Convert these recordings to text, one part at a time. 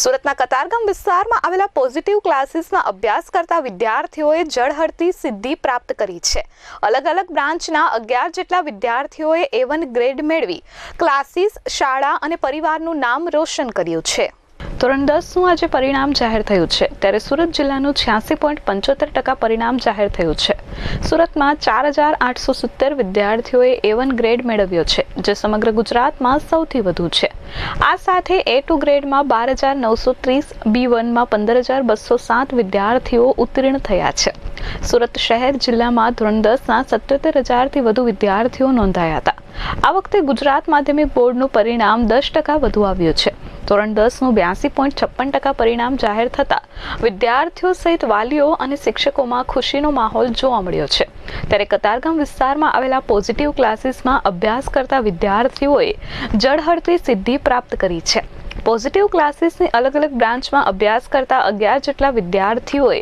સુરતના કતારગામ વિસ્તારમાં આવેલા પોઝિટિવ ક્લાસીસમાં અભ્યાસ કરતા વિદ્યાર્થીઓએ જળહળતી સિદ્ધિ પ્રાપ્ત કરી છે. અલગ અલગ બ્રાન્ચના અગિયાર જેટલા વિદ્યાર્થીઓએ એવન ગ્રેડ મેળવી. ક્લાસીસ શાળા અને પરિવારનું નામ રોશન કર્યું છે. ધોરણ દસનું આજે પરિણામ જાહેર થયું છે. ત્યારે સુરત જિલ્લાનું છ્યાસી પોઈન્ટ પંચોતેર ટકા પરિણામ જાહેર થયું છે. સુરતમાં ચાર હજાર આઠસો સિત્તેર વિદ્યાર્થીઓએ એ વન ગ્રેડ મેળવ્યો છે, જે સમગ્ર ગુજરાતમાં સૌથી વધુ છે. આ સાથે એ ટુ ગ્રેડમાં બાર હજાર નવસો ત્રીસ બી વનમાં પંદર હજાર બસો સાત વિદ્યાર્થીઓ ઉત્તીર્ણ થયા છે. સુરત શહેર જિલ્લામાં ધોરણ દસના સત્યોતેર હજારથી વધુ વિદ્યાર્થીઓ નોંધાયા હતા. આ વખતે ગુજરાત માધ્યમિક બોર્ડનું પરિણામ દસ ટકા વધુ આવ્યું છે. ધોરણ દસનું બ્યાસી પોઈન્ટ છપ્પન ટકા પરિણામ જાહેર થતાં વિદ્યાર્થીઓ સહિત વાલીઓ અને શિક્ષકોમાં ખુશીનો માહોલ જોવા મળ્યો છે. ત્યારે કતારગામ વિસ્તારમાં આવેલા પોઝિટિવ ક્લાસીસમાં અભ્યાસ કરતા વિદ્યાર્થીઓએ જળહળતી સિદ્ધિ પ્રાપ્ત કરી છે. પોઝિટિવ ક્લાસીસની અલગ અલગ બ્રાન્ચમાં અભ્યાસ કરતા અગિયાર જેટલા વિદ્યાર્થીઓએ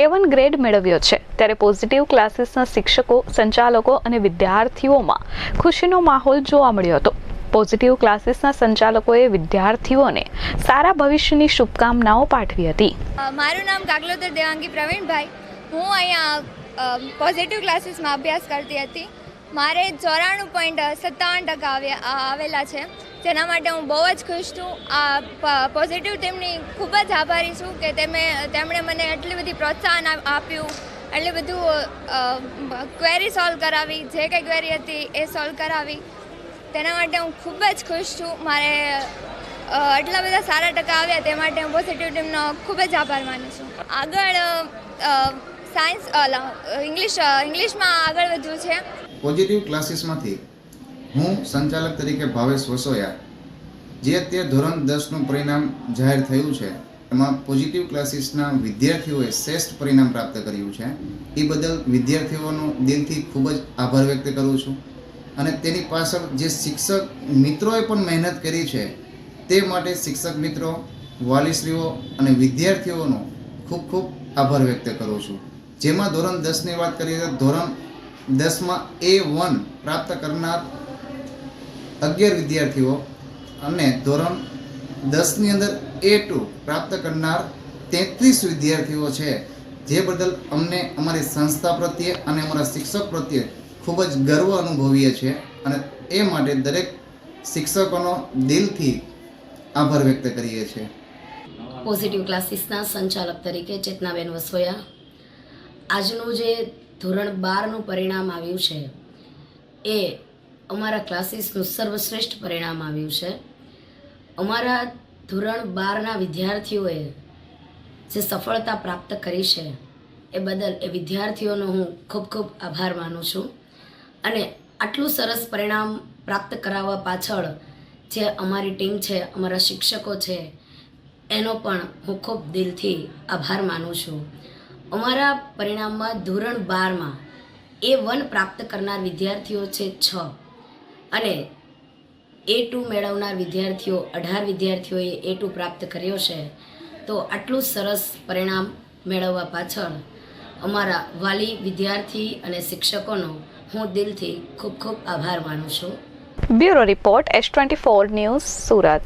એ વન ગ્રેડ મેળવ્યો છે. ત્યારે પોઝિટિવ ક્લાસીસના શિક્ષકો, સંચાલકો અને વિદ્યાર્થીઓમાં ખુશીનો માહોલ જોવા મળ્યો હતો. પોઝિટિવ ક્લાસીસના સંચાલકોએ વિદ્યાર્થીઓને સારા ભવિષ્યની શુભકામનાઓ પાઠવી હતી. મારું નામ કાગલોતર દેવાંગી પ્રવીણભાઈ. હું અહીંયા પોઝિટિવ ક્લાસીસમાં અભ્યાસ કરતી હતી. મારે ચોરાણું પોઈન્ટ સત્તાવન ટકા આવેલા છે. જેના માટે હું બહુ જ ખુશ છું. આ પોઝિટિવ ટીમની ખૂબ જ આભારી છું કે તેમે તેમણે મને એટલી બધી પ્રોત્સાહન આપ્યું એટલી બધું ક્વેરી સોલ્વ કરાવી, જે કંઈ ક્વેરી હતી એ સોલ્વ કરાવી. તેના માટે હું ખૂબ જ ખુશ છું. મારે એટલા બધા સારા ટકા આવ્યા તે માટે હું પોઝિટિવ ટીમનો ખૂબ જ આભાર માનું છું. આગળ સાયન્સ ઇંગ્લિશ ઇંગ્લિશમાં આગળ વધ્યું છે. પોઝિટિવ ક્લાસીસમાંથી હું સંચાલક તરીકે ભાવેશ વસોયા. જે અત્યારે ધોરણ દસનું પરિણામ જાહેર થયું છે, એમાં પોઝિટિવ ક્લાસીસના વિદ્યાર્થીઓએ શ્રેષ્ઠ પરિણામ પ્રાપ્ત કર્યું છે. એ બદલ વિદ્યાર્થીઓનો દિલથી ખૂબ જ આભાર વ્યક્ત કરું છું. અને તેની પાછળ જે શિક્ષક મિત્રોએ પણ મહેનત કરી છે, તે માટે શિક્ષક મિત્રો, વાલીશ્રીઓ અને વિદ્યાર્થીઓનો ખૂબ ખૂબ આભાર વ્યક્ત કરું છું. જેમાં ધોરણ દસની વાત કરીએ તો ધોરણ દસમાં એ વન પ્રાપ્ત કરનાર અગિયાર વિદ્યાર્થીઓ અને ધોરણ દસની અંદર એ ટુ પ્રાપ્ત કરનાર તેત્રીસ વિદ્યાર્થીઓ છે. જે બદલ અમને અમારી સંસ્થા પ્રત્યે અને અમારા શિક્ષક પ્રત્યે ખૂબ જ ગર્વ અનુભવીએ છીએ અને એ માટે દરેક શિક્ષકોનો દિલથી આભાર વ્યક્ત કરીએ છીએ. પોઝિટિવ ક્લાસીસના સંચાલક તરીકે ચેતનાબેન વસોયા. આજનું જે ધોરણ બારનું પરિણામ આવ્યું છે, એ અમારા ક્લાસીસનું સર્વશ્રેષ્ઠ પરિણામ આવ્યું છે. અમારા ધોરણ બારના વિદ્યાર્થીઓએ જે સફળતા પ્રાપ્ત કરી છે, એ બદલ એ વિદ્યાર્થીઓનો હું ખૂબ ખૂબ આભાર માનું છું. અને આટલું સરસ પરિણામ પ્રાપ્ત કરાવવા પાછળ જે અમારી ટીમ છે, અમારા શિક્ષકો છે, એનો પણ હું ખૂબ દિલથી આભાર માનું છું. અમારા પરિણામમાં ધોરણ બારમાં એ વન પ્રાપ્ત કરનાર વિદ્યાર્થીઓ છે છ. અને એ ટુ મેળવનાર વિદ્યાર્થીઓ, અઢાર વિદ્યાર્થીઓએ એ ટુ પ્રાપ્ત કર્યો છે, તો આટલું સરસ પરિણામ મેળવવા પાછળ અમારા વાલી વિદ્યાર્થી અને શિક્ષકોનો હું દિલથી ખૂબ ખૂબ આભાર માનું છું. Bureau report, S twenty four news Surat.